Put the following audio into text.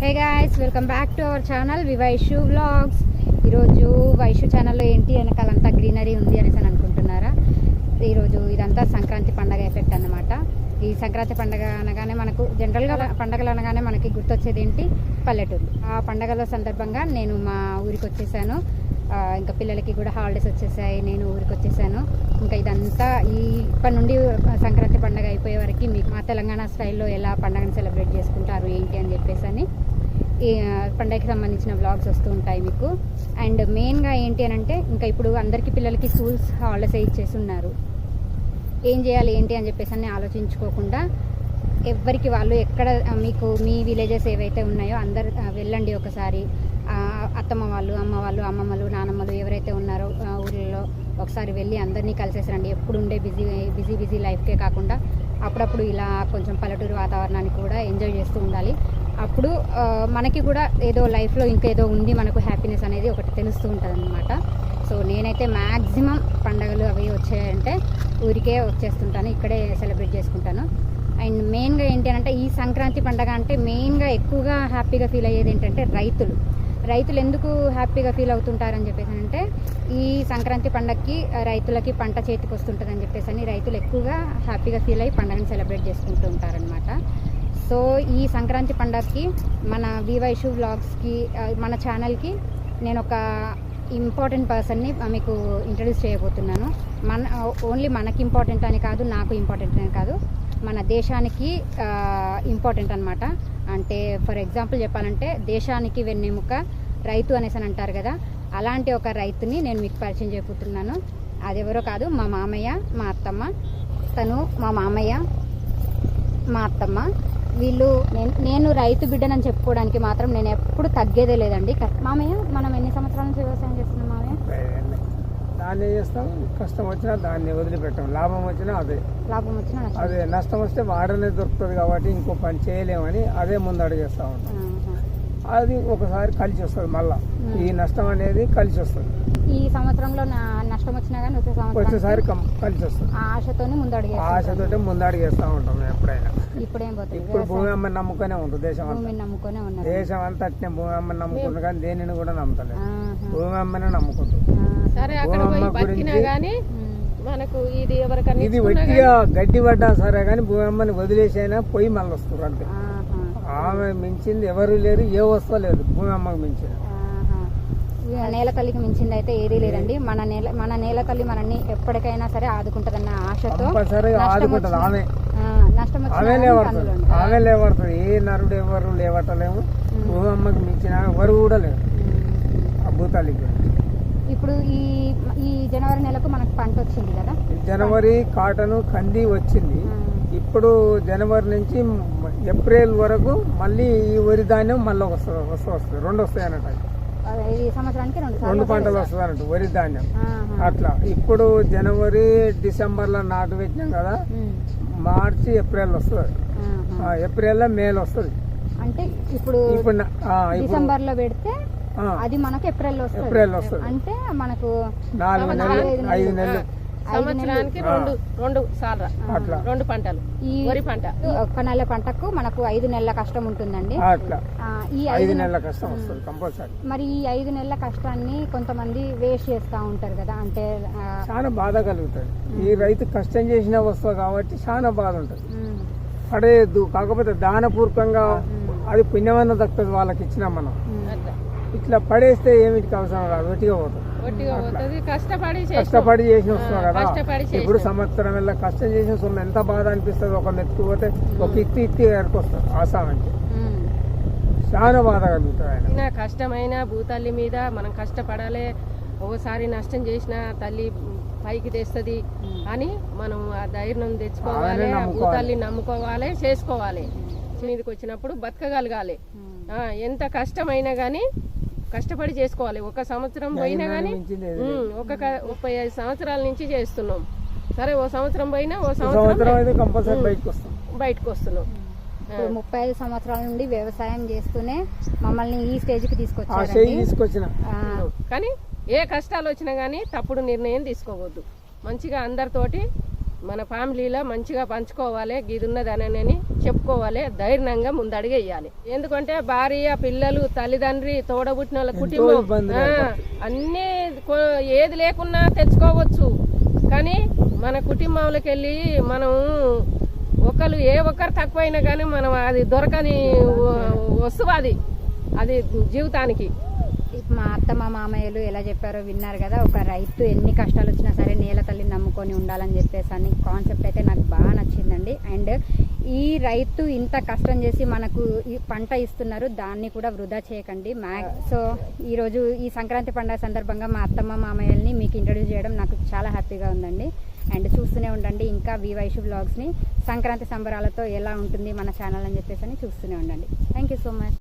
Hey guys welcome back to our channel వివైషు vlogs ఈరోజు వైషు ఛానల్లో ఏంటి వెనకాలంతా గ్రీనరీ ఉంది అనేసి అని అనుకుంటున్నారా? ఈరోజు ఇదంతా సంక్రాంతి పండగ ఎఫెక్ట్ అనమాట ఈ సంక్రాంతి పండగ అనగానే మనకు జనరల్గా పండగలు అనగానే మనకి గుర్తొచ్చేది ఏంటి? పల్లెటూరు ఆ పండగల సందర్భంగా నేను మా ఊరికి వచ్చేసాను. ఇంకా పిల్లలకి కూడా హాలిడేస్ వచ్చేసాయి నేను ఊరికి వచ్చేసాను. ఇంకా ఇదంతా ఈ ఇప్పటి నుండి సంక్రాంతి పండగ అయిపోయే వరకు మీకు మా తెలంగాణ స్టైల్లో ఎలా పండుగను సెలబ్రేట్ చేసుకుంటారు ఏంటి అని చెప్పేసి అని ఈ పండగకి సంబంధించిన వ్లాగ్స్ వస్తూ ఉంటాయి మీకు. అండ్ మెయిన్గా ఏంటి అని అంటే ఇంకా ఇప్పుడు అందరికీ పిల్లలకి స్కూల్స్ హాలిడేస్ ఇచ్చేసి ఉన్నారు ఏం చేయాలి ఏంటి అని చెప్పేసి అని ఆలోచించుకోకుండా ఎవరికి వాళ్ళు ఎక్కడ మీకు మీ విలేజెస్ ఏవైతే ఉన్నాయో అందరు వెళ్ళండి ఒకసారి. అత్తమ్మ వాళ్ళు అమ్మ వాళ్ళు అమ్మమ్మలు నానమ్మలు ఎవరైతే ఉన్నారో ఊళ్ళో ఒకసారి వెళ్ళి అందరినీ కలిసేసారండి ఎప్పుడు ఉండే బిజీ బిజీ బిజీ లైఫ్కే కాకుండా అప్పుడప్పుడు ఇలా కొంచెం పల్లెటూరు వాతావరణాన్ని కూడా ఎంజాయ్ చేస్తూ ఉండాలి. అప్పుడు మనకి కూడా ఏదో లైఫ్లో ఇంకేదో ఉంది మనకు హ్యాపీనెస్ అనేది ఒకటి తెలుస్తూ ఉంటుంది సో నేనైతే మ్యాక్సిమం పండగలు అవి వచ్చాయంటే ఊరికే వచ్చేస్తుంటాను ఇక్కడే సెలబ్రేట్ చేసుకుంటాను. అండ్ మెయిన్గా ఏంటి అంటే ఈ సంక్రాంతి పండగ అంటే మెయిన్గా ఎక్కువగా హ్యాపీగా ఫీల్ అయ్యేది ఏంటంటే రైతులు. రైతులు ఎందుకు హ్యాపీగా ఫీల్ అవుతుంటారని చెప్పేసి అంటే ఈ సంక్రాంతి పండగకి రైతులకి పంట చేతికి వస్తుంటుందని చెప్పేసి అని రైతులు ఎక్కువగా హ్యాపీగా ఫీల్ అయ్యి పండగని సెలబ్రేట్ చేసుకుంటూ ఉంటారనమాట సో ఈ సంక్రాంతి పండగకి మన వివైషు వ్లాగ్స్కి మన ఛానల్కి నేను ఒక ఇంపార్టెంట్ పర్సన్ని మీకు ఇంట్రడ్యూస్ చేయబోతున్నాను. మన ఓన్లీ మనకి ఇంపార్టెంట్ అని కాదు నాకు ఇంపార్టెంట్ అని కాదు. మన దేశానికి ఇంపార్టెంట్ అనమాట అంటే ఫర్ ఎగ్జాంపుల్ చెప్పాలంటే దేశానికి వెన్నెముక రైతు అనేసి అని అంటారు కదా అలాంటి ఒక రైతుని నేను మీకు పరిచయం చేయబోతున్నాను. అది ఎవరో కాదు మా మామయ్య మా అత్తమ్మ. తను మా మామయ్య మా అత్తమ్మ. వీళ్ళు నేను నేను రైతు బిడ్డనని చెప్పుకోవడానికి మాత్రం నేను ఎప్పుడు తగ్గేదే లేదండి. మామయ్య మనం ఎన్ని సంవత్సరాల నుంచి వ్యవసాయం చేస్తున్నాం మామయ్య? దాన్ని చేస్తాం కష్టం వచ్చినా దాన్ని వదిలిపెట్టాం. లాభం వచ్చినా అదే. లాభం వచ్చినా అదే నష్టం వస్తే వాడనే దొరుకుతుంది కాబట్టి ఇంకో పని చేయలేమని అదే ముందు అడిగేస్తా ఉంటాం. అది ఒకసారి కలిసి వస్తుంది మళ్ళా. ఈ నష్టం అనేది కలిసి వస్తుంది. ఈ సంవత్సరంలో నా- నష్టం వచ్చినా కానీ వచ్చే వచ్చేసారి సంవత్సరం కలిసి వస్తుంది. ఆ ఆశతోనే ముందు అడిగేస్తాం ఆశతోటే ముందు అడిగేస్తా ఉంటాం ఎప్పుడైనా. ఇప్పుడేం పోతుంది? ఇప్పుడు భూమి అమ్మని నమ్ముకునే ఉంటుంది దేశం అంతా. భూమిని నమ్ముకొనే ఉన్నారు. దేశం అంతా అట్నే భూమి అమ్మని నమ్ముకుంటుంది కానీ దేనిని కూడా నమ్ముతలేదు. భూమి అమ్మనే నమ్ముకుంటుంది. సరే అక్కడ పోయి బతికినా. మనకు ఇది వట్టిగా గడ్డి పడ్డా సరే కానీ భూమి అమ్మని వదిలేసైనా పోయి మళ్ళీ వస్తారు అంతే. ఆమె మించింది ఎవరు లేరు ఏ వస్తువు లేదు భూమి అమ్మకి నేల తల్లికి మించింది అయితే ఏదీ లేదండి. మన నేల మన నేల తల్లి మనల్ని ఎప్పటికైనా సరే ఆదుకుంటదన్న ఆశతో ఆదుకుంటుంది ఆమె. నష్టం ఆమె లేవడుతుంది ఏ నరుడు ఎవరు లేవటలేము భూమి అమ్మకి మించిన ఎవరు కూడా లేరు. ఉమ్. ఆ భూతాలికి ఇప్పుడు ఈ ఈ జనవరి నెలకు మనకు పంట వచ్చింది కదా? జనవరి కాటన్ కంది వచ్చింది. ఇప్పుడు జనవరి నుంచి ఏప్రిల్ వరకు మళ్ళీ ఈ వరి ధాన్యం మళ్ళీ వస్తుంది వస్తూ వస్తుంది. రెండు వస్తాయి అన్నట్టు రెండు పంటలు వస్తుంది అన్నట్టు వరి ధాన్యం. అట్లా. ఇప్పుడు జనవరి డిసెంబర్లో నాటు పెట్టినాం కదా. మార్చి ఏప్రిల్ వస్తుంది. ఆహా. ఆ, ఏప్రిల్లో మేలు వస్తుంది. అంటే ఇప్పుడు డిసెంబర్లో పెడితే అది మనకు ఏప్రిల్ వస్తుంది. ఏప్రిల్ వస్తుంది. అంటే మనకు నాలుగు నెలలు ఐదు నెలలు. సంవత్సరానికి రెండు రెండు సార్లు. రెండు పంటలు. ఈ వరి పంట. ఒక్క నెల పంటకు మనకు ఐదు నెలల కష్టం ఉంటుందండి. ఈ ఐదు నెలల కష్టం వస్తుంది కంపల్సరీ. మరి ఈ ఐదు నెలల కష్టాన్ని కొంతమంది వేస్ట్ చేస్తూ ఉంటారు కదా అంటే చాలా బాధ కలుగుతుంది. ఈ రైతు కష్టం చేసిన వస్తువు కాబట్టి చాలా బాధ ఉంటుంది. పడేయద్దు. కాకపోతే దానపూర్వకంగా అది పుణ్యమన్న దక్కుతుంది వాళ్ళకి ఇచ్చినాం మనం. ఇట్లా పడేస్తే ఏమిటికి అవసరం రాదు ఒట్టిగా పోతుంది. కష్టపడి కదా. కష్టపడి చేసినాం. ఇప్పుడు సంవత్సరం వెళ్ళ కష్టం చేసిన సొమ్ము ఎంత బాధ అనిపిస్తుంది. ఒక మెత్తు పోతే ఒక ఇత్తి ఇత్తి ఏరుకొస్తుంది ఆసామంటే ఉమ్, చాలా బాధ కలుగుతుంది ఆయన అయినా కష్టమైన భూతల్లి మీద మనం కష్టపడాలి. ఒకసారి నష్టం చేసిన తల్లి పైకి తెస్తుంది అని మనం ఆ ధైర్యం తెచ్చుకోవాలి. ఆ నమ్ముకోవాలి. భూతల్లి నమ్ముకోవాలి చేసుకోవాలి. మీదకి వచ్చినప్పుడు బతకగలగాలి. ఎంత కష్టమైనా కానీ కష్టపడి చేసుకోవాలి. ఒక సంవత్సరం పోయినా కానీ ఒక ముప్పై ఐదు సంవత్సరాల నుంచి చేస్తున్నాం. సరే ఓ సంవత్సరం పోయినా ఓ సంవత్సరం బయటకు వస్తాం. బయటకు వస్తున్నాం ముప్పై ఐదు సంవత్సరాల నుండి వ్యవసాయం చేస్తూనే మమ్మల్ని ఈ స్టేజ్కి ఆ తీసుకొచ్చారండి. చెయ్యి తీసుకొచ్చిన. ఆ, కానీ ఏ కష్టాలు వచ్చినా కానీ తప్పుడు నిర్ణయం తీసుకోవద్దు. మంచిగా అందరితోటి మన ఫ్యామిలీలో మంచిగా పంచుకోవాలి ఇది ఉన్నదని చెప్పుకోవాలి ధైర్యంగా ముందడుగు వేయాలి ఎందుకంటే భార్య పిల్లలు తల్లిదండ్రి తోడబుట్టిన వాళ్ళ కుటుంబం అన్నీ ఏది లేకున్నా తెచ్చుకోవచ్చు. కానీ మన కుటుంబంలోకి వెళ్ళి మనం ఒకరు ఏ ఒక్కరు తక్కువైనా కానీ మనం అది దొరకని వస్తువు అది. అది జీవితానికి. మా అత్తమ్మ మామయ్యలు ఎలా చెప్పారో విన్నారు కదా. ఒక రైతు ఎన్ని కష్టాలు వచ్చినా సరే నేల తల్లిని నమ్ముకొని ఉండాలని చెప్పేసి అని కాన్సెప్ట్ అయితే నాకు బాగా నచ్చిందండి. అండ్ ఈ రైతు ఇంత కష్టం చేసి మనకు ఈ పంట ఇస్తున్నారు దాన్ని కూడా వృధా చేయకండి. మ్యాగ్ సో ఈరోజు ఈ సంక్రాంతి పండుగ సందర్భంగా మా అత్తమ్మ మామయ్యల్ని మీకు ఇంట్రడ్యూస్ చేయడం నాకు చాలా హ్యాపీగా ఉందండి. అండ్ చూస్తూనే ఉండండి ఇంకా వి వైషు బ్లాగ్స్ని. సంక్రాంతి సంబరాలతో ఎలా ఉంటుంది మన ఛానల్ అని చెప్పేసి అని చూస్తూనే ఉండండి. Thank you so much